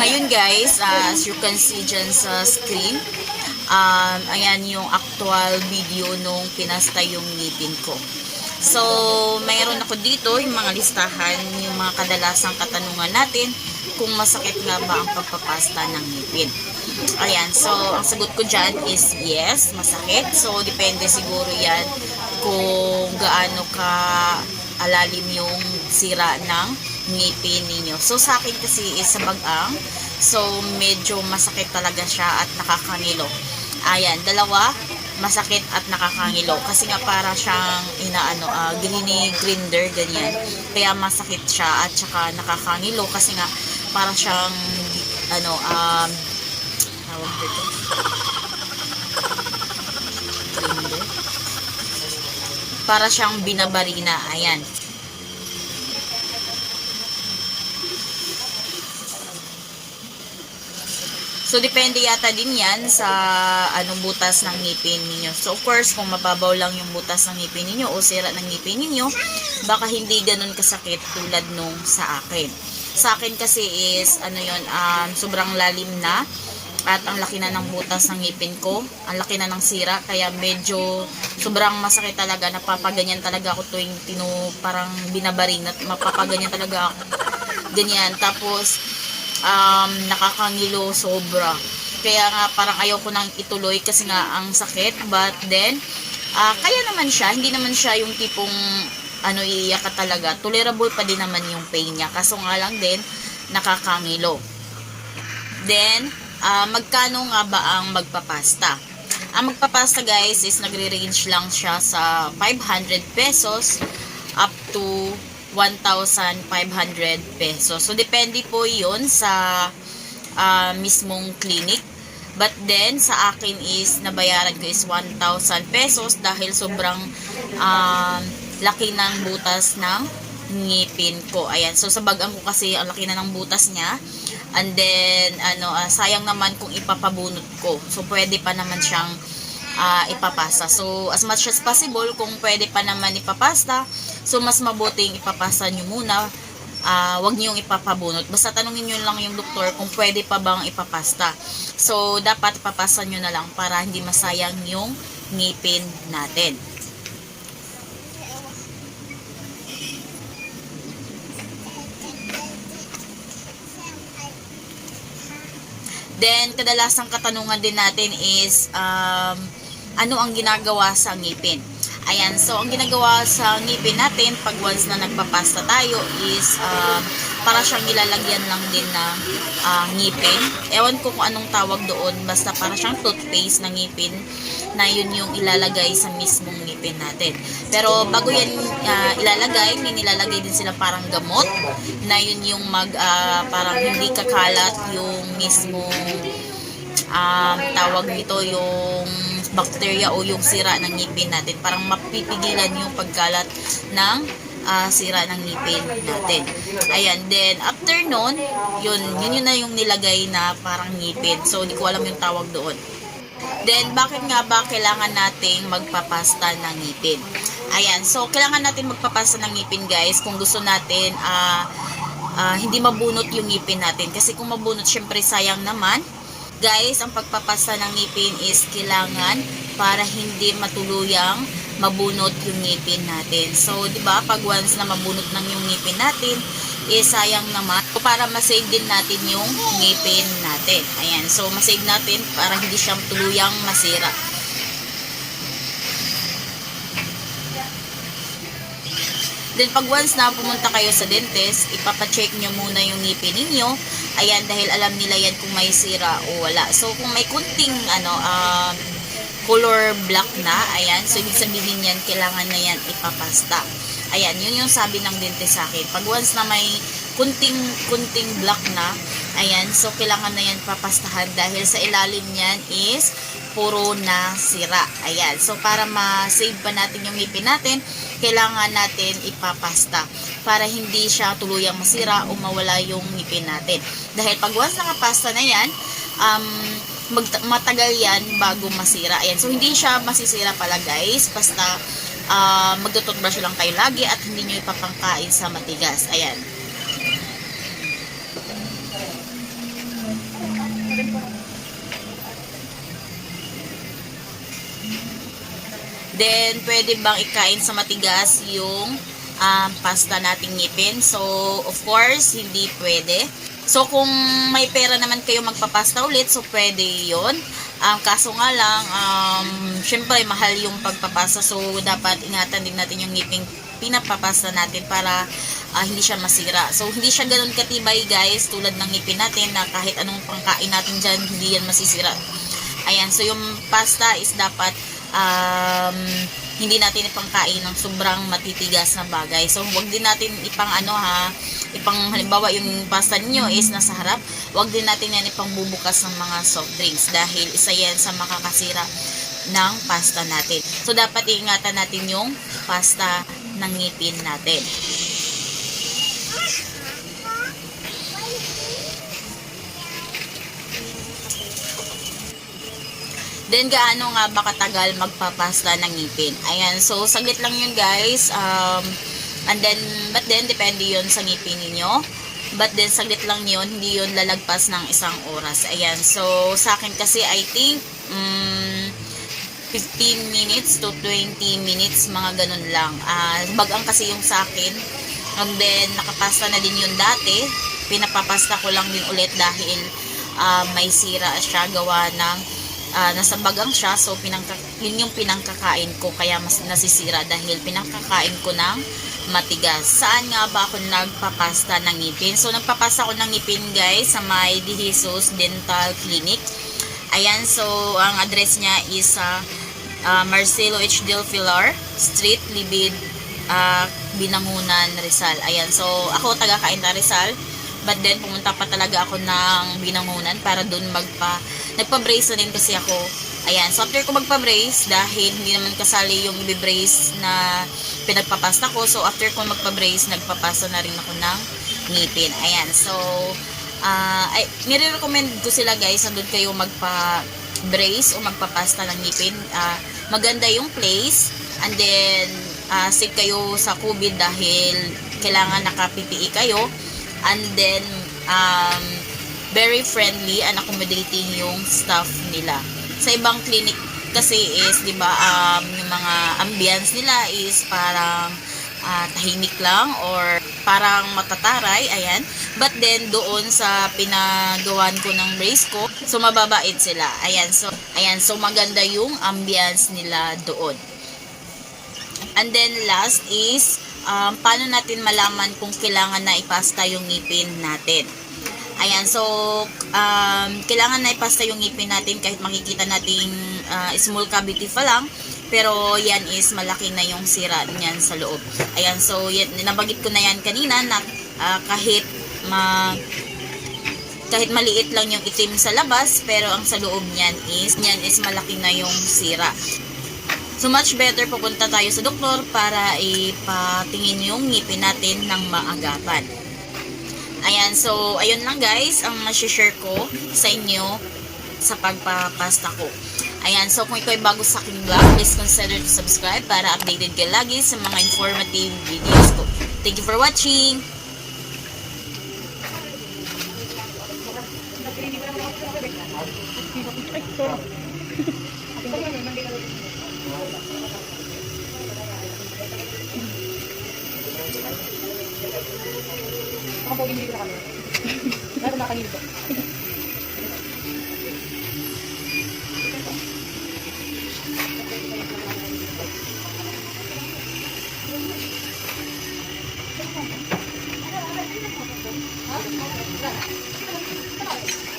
Ngayon guys, uh, as you can see dyan sa screen, um, ayan yung actual video nung pinasta yung ngipin ko. So, mayroon ako dito yung mga listahan, yung mga kadalasang katanungan natin kung masakit nga ba ang pagpapasta ng ngipin. Ayan, so ang sagot ko dyan is yes, masakit. So, depende siguro yan kung gaano ka alalim yung sira ng ngipin ninyo. So, sa akin kasi is bagang. So, medyo masakit talaga siya at nakakangilo. Ayan, dalawa, masakit at nakakangilo. Kasi nga para siyang inaano, uh, greeny grinder, ganyan. Kaya masakit siya at saka nakakangilo kasi nga para siyang ano, um, tawag dito. Para siyang binabarina. Ayan. So, depende yata din yan sa anong butas ng ngipin ninyo. So, of course, kung mababaw lang yung butas ng ngipin ninyo o sira ng ngipin ninyo, baka hindi ganun kasakit tulad nung sa akin. Sa akin kasi is, ano yun, um, sobrang lalim na at ang laki na ng butas ng ngipin ko, ang laki na ng sira, kaya medyo sobrang masakit talaga, napapaganyan talaga ako tuwing tino, parang binabarin at mapapaganyan talaga ako. Ganyan, tapos um, nakakangilo sobra. Kaya nga parang ayaw ko nang ituloy kasi nga ang sakit. But then, uh, kaya naman siya. Hindi naman siya yung tipong ano iiyak ka talaga. Tolerable pa din naman yung pain niya. Kaso nga lang din, nakakangilo. Then, uh, magkano nga ba ang magpapasta? Ang magpapasta guys is nagre-range lang siya sa 500 pesos up to 1,500 pesos. So, depende po yun sa uh, mismong clinic. But then, sa akin is, nabayaran ko is 1,000 pesos dahil sobrang uh, laki ng butas ng ngipin ko. Ayan. So, sa bagang ko kasi, ang laki na ng butas niya. And then, ano, uh, sayang naman kung ipapabunot ko. So, pwede pa naman siyang uh, ipapasa. So, as much as possible, kung pwede pa naman ipapasta, so mas mabuting ipapasa nyo muna. Uh, wag yung ipapabunot. Basta tanungin nyo lang yung doktor kung pwede pa bang ipapasta. So, dapat ipapasa nyo na lang para hindi masayang yung ngipin natin. Then, kadalasang katanungan din natin is, um, ano ang ginagawa sa ngipin? Ayan, so ang ginagawa sa ngipin natin, pag once na nagpapasta tayo, is um, para siyang nilalagyan lang din ng uh, ngipin. Ewan ko kung anong tawag doon, basta para siyang toothpaste na ngipin na yun yung ilalagay sa mismong ngipin natin. Pero bago yan uh, ilalagay, may nilalagay din sila parang gamot na yun yung mag, uh, parang hindi kakalat yung mismong um, tawag nito yung bacteria o yung sira ng ngipin natin. Parang mapipigilan yung pagkalat ng uh, sira ng ngipin natin. Ayan, then after nun, yun, yun yun na yung nilagay na parang ngipin. So, hindi ko alam yung tawag doon. Then, bakit nga ba kailangan nating magpapasta ng ngipin? Ayan, so kailangan natin magpapasta ng ngipin guys kung gusto natin uh, uh, hindi mabunot yung ngipin natin. Kasi kung mabunot, syempre sayang naman guys, ang pagpapasta ng ngipin is kailangan para hindi matuluyang mabunot yung ngipin natin. So, di ba, pag once na mabunot ng yung ngipin natin, eh, sayang naman. So, para masave din natin yung ngipin natin. Ayan. So, masave natin para hindi siya tuluyang masira. Then, pag once na pumunta kayo sa dentist, ipapacheck nyo muna yung ngipin ninyo. Ayan, dahil alam nila yan kung may sira o wala. So, kung may kunting, ano, um, color black na, ayan, so ibig sabihin yan, kailangan na yan ipapasta. Ayan, yun yung sabi ng dentist sa akin. Pag once na may kunting, kunting black na, ayan, so kailangan na yan papastahan dahil sa ilalim niyan is puro na sira. Ayan, so para ma-save pa natin yung ngipin natin, kailangan natin ipapasta para hindi siya tuluyang masira o mawala yung ngipin natin. Dahil pag once nakapasta na yan, um, mag matagal yan bago masira. Ayan. So, hindi siya masisira pala guys. Basta, uh, magtututbrush lang kayo lagi at hindi nyo ipapangkain sa matigas. Ayan. Then, pwede bang ikain sa matigas yung um, pasta nating ngipin? So, of course, hindi pwede. So, kung may pera naman kayo magpapasta ulit, so pwede yon Um, kaso nga lang, um, syempre, mahal yung pagpapasta. So, dapat ingatan din natin yung ngiping pinapapasta natin para ah, hindi siya masira. So, hindi siya ganun katibay, guys, tulad ng ngipin natin na kahit anong pangkain natin dyan, hindi yan masisira. Ayan, so yung pasta is dapat um, hindi natin ipangkain ng sobrang matitigas na bagay. So, wag din natin ipang ano ha, ipang halimbawa yung pasta niyo is nasa harap, wag din natin yan ipang bubukas ng mga soft drinks dahil isa yan sa makakasira ng pasta natin. So, dapat iingatan natin yung pasta ng ngipin natin. Then, gaano nga ba katagal magpapasta ng ngipin? Ayan, so, saglit lang yun, guys. Um, and then, but then, depende yun sa ngipin ninyo. But then, saglit lang yun, hindi yun lalagpas ng isang oras. Ayan, so, sa akin kasi, I think, um, 15 minutes to 20 minutes, mga ganun lang. Ah, bagang kasi yung sa akin. And then, nakapasta na din yun dati. Pinapapasta ko lang din ulit dahil ah, may sira siya gawa ng ah, nasa bagang siya. So, pinangka, yun yung pinangkakain ko. Kaya mas nasisira dahil pinangkakain ko ng matigas. Saan nga ba ako nagpapasta ng ngipin? So, nagpapasta ko ng ngipin guys sa may De Jesus Dental Clinic. Ayan, so ang address niya is sa uh, Marcelo H. Del Pilar Street, Libid, uh, Binangunan, Rizal. Ayan, so ako taga Kainta Rizal. But then, pumunta pa talaga ako ng Binangunan para dun magpa... Nagpa-brace na din kasi ako. Ayan, so after ko magpa-brace, dahil hindi naman kasali yung i-brace na pinagpapasta ko. So, after ko magpa-brace, nagpapasta na rin ako ng ngipin. Ayan, so, ah ay, nire-recommend ko sila guys na doon kayo magpa brace o magpapasta ng ngipin. Ah, maganda yung place and then ah, safe kayo sa COVID dahil kailangan naka-PPE kayo and then um, very friendly and accommodating yung staff nila. Sa ibang clinic kasi is, 'di ba, um, yung mga ambience nila is parang ah, tahimik lang or parang matataray, ayan. But then, doon sa pinagawan ko ng brace ko, so mababait sila. Ayan, so, ayan, so maganda yung ambience nila doon. And then, last is, um, paano natin malaman kung kailangan na ipasta yung ngipin natin. Ayan, so, um, kailangan na ipasta yung ngipin natin kahit makikita nating ah, small cavity pa lang. Pero yan is malaki na yung sira niyan sa loob. Ayan, so yan, nabagit ko na yan kanina na ah, kahit ma kahit maliit lang yung itim sa labas, pero ang sa loob niyan is, niyan is malaki na yung sira. So much better pupunta tayo sa doktor para ipatingin yung ngipin natin ng maagapan. Ayan, so ayun lang guys ang share ko sa inyo sa pagpapasta ko. Ayan, so kung ikaw ay bago sa aking vlog, please consider to subscribe para updated ka lagi sa mga informative videos ko. Thank you for watching! Ako po ginigil kami. Meron na kanildo. Ha?